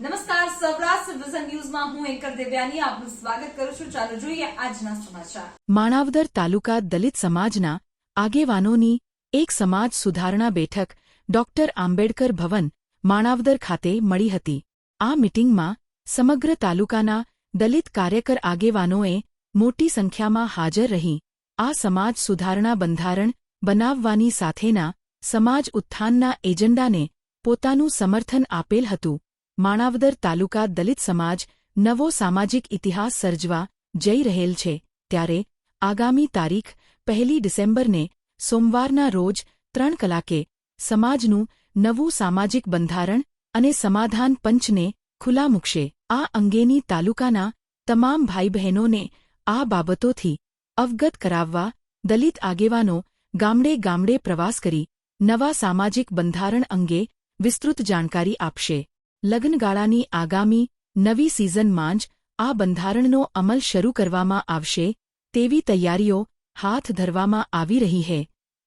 નમસ્કાર, સૌરાષ્ટ્ર વિઝન ન્યૂઝમાં હું એન્કર દેવ્યાની આપનું સ્વાગત કરું છું. ચાલો જોઈએ આજના સમાચાર. માણાવદર તાલુકા દલિત સમાજના આગેવાનોની એક સમાજ સુધારણા બેઠક ડોક્ટર આંબેડકર ભવન માણાવદર ખાતે મળી હતી. આ મીટિંગમાં સમગ્ર તાલુકાના દલિત કાર્યકર આગેવાનોએ મોટી સંખ્યામાં હાજર રહી. આ સમાજ સુધારણા બંધારણ બનાવવાની સાથેના સમાજ ઉત્થાનના એજન્ડાને પોતાનું સમર્થન આપેલ હતું. માણાવદર તાલુકા દલિત સમાજ નવો સામાજિક ઇતિહાસ સર્જવા જઈ રહેલ છે, ત્યારે આગામી તારીખ પહેલી ડિસેમ્બરને સોમવારના રોજ ત્રણ કલાકે સમાજનું નવું સામાજિક બંધારણ અને સમાધાન પંચને ખુલ્લા મૂકશે. આ અંગેની તાલુકાના તમામ ભાઈ બહેનોને આ બાબતોથી અવગત કરાવવા દલિત આગેવાનો ગામડે ગામડે પ્રવાસ કરી નવા સામાજિક બંધારણ અંગે વિસ્તૃત જાણકારી આપશે. લગ્નગાળાની આગામી નવી સિઝનમાં જ આ બંધારણનો અમલ શરૂ કરવામાં આવશે તેવી તૈયારીઓ હાથ ધરવામાં આવી રહી છે.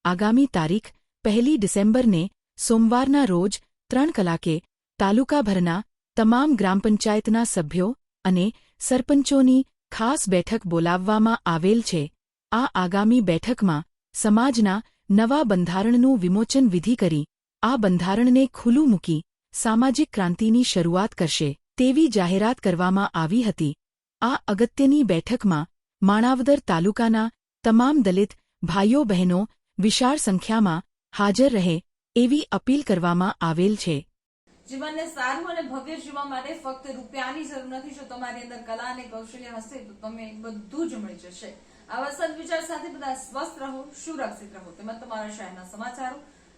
આગામી તારીખ પહેલી ડિસેમ્બરને સોમવારના રોજ ત્રણ કલાકે તાલુકાભરના તમામ ગ્રામ પંચાયતના સભ્યો અને સરપંચોની ખાસ બેઠક બોલાવવામાં આવેલ છે. આ આગામી બેઠકમાં સમાજના નવા બંધારણનું વિમોચન વિધિ કરી આ બંધારણને ખુલ્લું મૂકી સામાજિક ક્રાંતિની શરૂઆત કરશે, તેવી જાહેરાત કરવામાં આવી હતી. આ અગત્યની બેઠકમાં માણાવદર તાલુકાના તમામ દલિત ભાઈઓ બહેનો વિશાળ સંખ્યામાં હાજર રહે એવી અપીલ કરવામાં આવેલ છે. જીવનને સારું અને ભવ્ય જીવવા માટે ફક્ત રૂપિયાની જરૂર નથી, જો તમારી અંદર કલા અને કૌશલ્ય હશે, તો તમે બધું જ મળી જશે. આવા સદવિચાર સાથે બધા સ્વસ્થ રહો, સુરક્ષિત રહો. તેમજ તમારા શહેરના સમાચારો